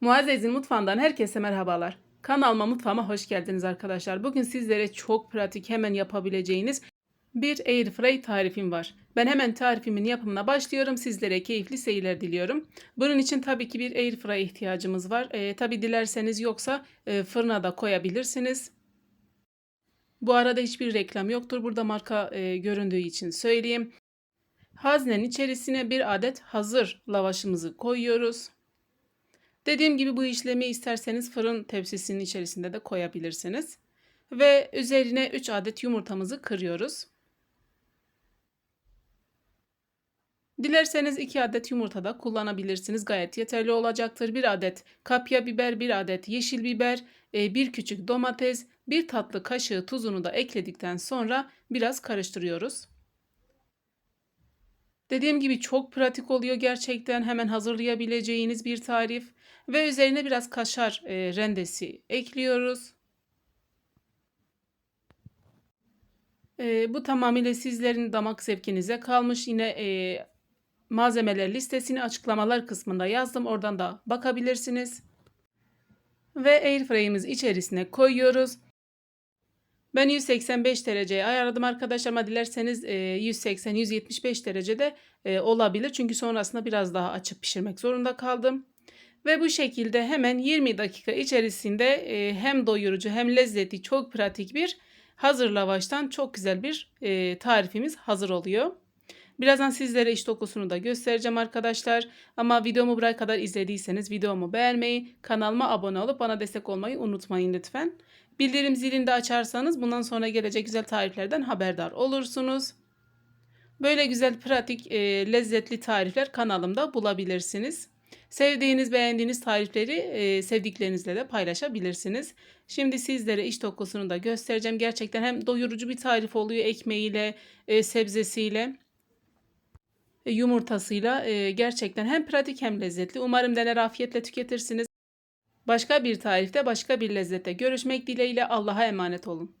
Muazzez'in mutfağından herkese merhabalar. Kanalıma mutfağıma hoş geldiniz arkadaşlar. Bugün sizlere çok pratik hemen yapabileceğiniz bir airfry tarifim var. Ben hemen tarifimin yapımına başlıyorum. Sizlere keyifli seyirler diliyorum. Bunun için tabii ki bir airfry ihtiyacımız var. Ee, tabii dilerseniz yoksa e, fırına da koyabilirsiniz. Bu arada hiçbir reklam yoktur. Burada marka e, göründüğü için söyleyeyim. Haznenin içerisine bir adet hazır lavaşımızı koyuyoruz. Dediğim gibi bu işlemi isterseniz fırın tepsisinin içerisinde de koyabilirsiniz. Ve üzerine 3 adet yumurtamızı kırıyoruz. Dilerseniz 2 adet yumurta da kullanabilirsiniz. Gayet yeterli olacaktır. 1 adet kapya biber, 1 adet yeşil biber, 1 küçük domates, 1 tatlı kaşığı tuzunu da ekledikten sonra biraz karıştırıyoruz. Dediğim gibi çok pratik oluyor gerçekten. Hemen hazırlayabileceğiniz bir tarif. Ve üzerine biraz kaşar e, rendesi ekliyoruz. E, bu tamamıyla sizlerin damak zevkinize kalmış. Yine e, malzemeler listesini açıklamalar kısmında yazdım. Oradan da bakabilirsiniz. Ve airfryer'imiz içerisine koyuyoruz. Ben 185 dereceye ayarladım arkadaşlar ama dilerseniz 180-175 derecede e, olabilir. Çünkü sonrasında biraz daha açık pişirmek zorunda kaldım. Ve bu şekilde hemen 20 dakika içerisinde e, hem doyurucu hem lezzetli çok pratik bir hazır lavaştan çok güzel bir e, tarifimiz hazır oluyor. Birazdan sizlere iç dokusunu da göstereceğim arkadaşlar. Ama videomu buraya kadar izlediyseniz videomu beğenmeyi, kanalıma abone olup bana destek olmayı unutmayın lütfen. Bildirim zilini de açarsanız bundan sonra gelecek güzel tariflerden haberdar olursunuz. Böyle güzel, pratik, e, lezzetli tarifler kanalımda bulabilirsiniz. Sevdiğiniz, beğendiğiniz tarifleri e, sevdiklerinizle de paylaşabilirsiniz. Şimdi sizlere iç dokusunu da göstereceğim. Gerçekten hem doyurucu bir tarif oluyor ekmeğiyle, e, sebzesiyle e, yumurtasıyla e, gerçekten hem pratik hem lezzetli. Umarım dener afiyetle tüketirsiniz. Başka bir tarifte başka bir lezzette görüşmek dileğiyle Allah'a emanet olun.